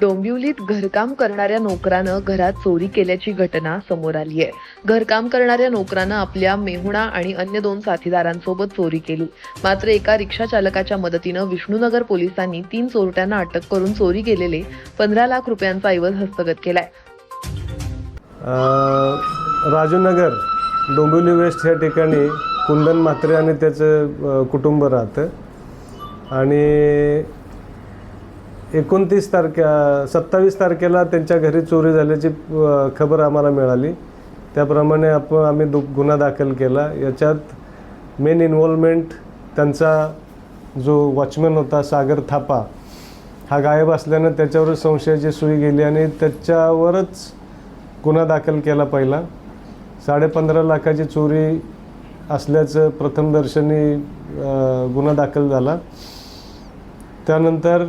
डोंबिवलीत घरकाम करणाऱ्या नोकरानं घरात चोरी केल्याची घटना समोर आली आहे. घरकाम करणाऱ्या नोकरानं आपल्या मेहुणा आणि अन्य दोन साथीदारांसोबत चोरी केली. मात्र एका रिक्षा चालकाच्या मदतीनं विष्णुनगर पोलिसांनी तीन चोरट्यांना अटक करून चोरी केलेले पंधरा लाख रुपयांचा ऐवज हस्तगत केलाय. राजूनगर डोंबिवली वेस्ट या ठिकाणी कुंदन म्हात्रे आणि त्याचं कुटुंब राहतं. आणि एकोणतीस तारखे सत्तावीस तारखेला त्यांच्या घरी चोरी झाल्याची खबर आम्हाला मिळाली. त्याप्रमाणे आपण आम्ही दु गुन्हा दाखल केला. याच्यात मेन इन्व्हॉल्वमेंट त्यांचा जो वॉचमॅन होता सागर थापा हा गायब असल्यानं त्याच्यावर संशयाची सुई गेली आणि त्याच्यावरच गुन्हा दाखल केला पहिला. साडेपंधरा लाखाची चोरी असल्याचं प्रथमदर्शनी गुन्हा दाखल झाला. त्यानंतर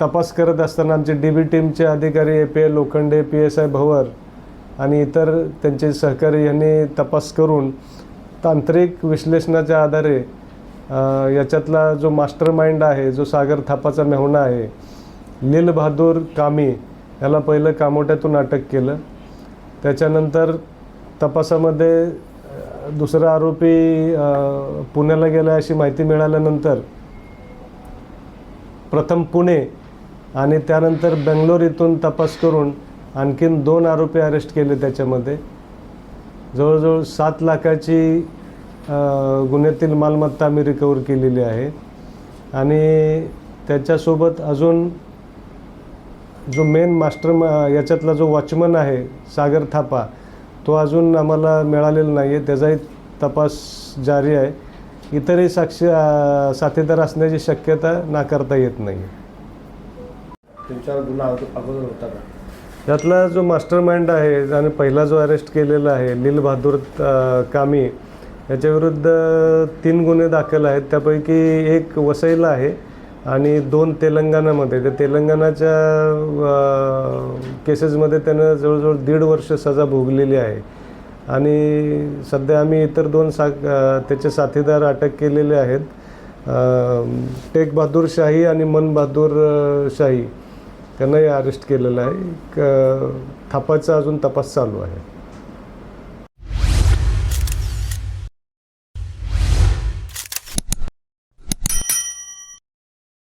तपास करत असताना आमचे डी बी टीमचे अधिकारी A P I Lokhande P S I Bhavar आणि इतर त्यांचे सहकारी यांनी तपास करून तांत्रिक विश्लेषणाच्या आधारे याच्यातला जो मास्टर माइंड आहे जो सागर थापाचा मेहुणा आहे लील बहादूर कामी याला पहिलं कामोट्यातून अटक केलं. त्याच्यानंतर तपासामध्ये दुसरा आरोपी पुण्याला गेला अशी माहिती मिळाल्यानंतर प्रथम पुणे आणि त्यानंतर बेंगलोर इथून तपास करून आणखीन दोन आरोपी अरेस्ट केले त्याच्यामध्ये. जवळजवळ सात लाखाची गुन्ह्यातील मालमत्ता आम्ही रिकवर केलेली आहे. आणि त्याच्यासोबत अजून जो मेन मास्टर याच्यातला जो वॉचमन आहे सागर थापा तो अजून आम्हाला मिळालेला नाही आहे त्याचाही तपास जारी आहे. इतरही साक्ष साथीदार असण्याची शक्यता नाकारता येत नाही. तुमच्यावर गुन्हा अगो- अगोदर होता का? यातला जो मास्टर माइंड आहे आणि पहिला जो अरेस्ट केलेला आहे लील बहादूर कामी याच्याविरुद्ध तीन गुन्हे दाखल आहेत. त्यापैकी एक वसईला आहे आणि दोन तेलंगणामध्ये. त्या तेलंगणाच्या केसेसमध्ये त्यानं जवळजवळ दीड वर्ष सजा भोगलेली आहे. आणि सध्या आम्ही इतर दोन सा त्याचे साथीदार अटक केलेले आहेत. टेक बहादूर शाही आणि मन बहादूर शाही. त्यांनाही अरेस्ट केलेलं आहे. क थापाचा अजून तपास चालू आहे.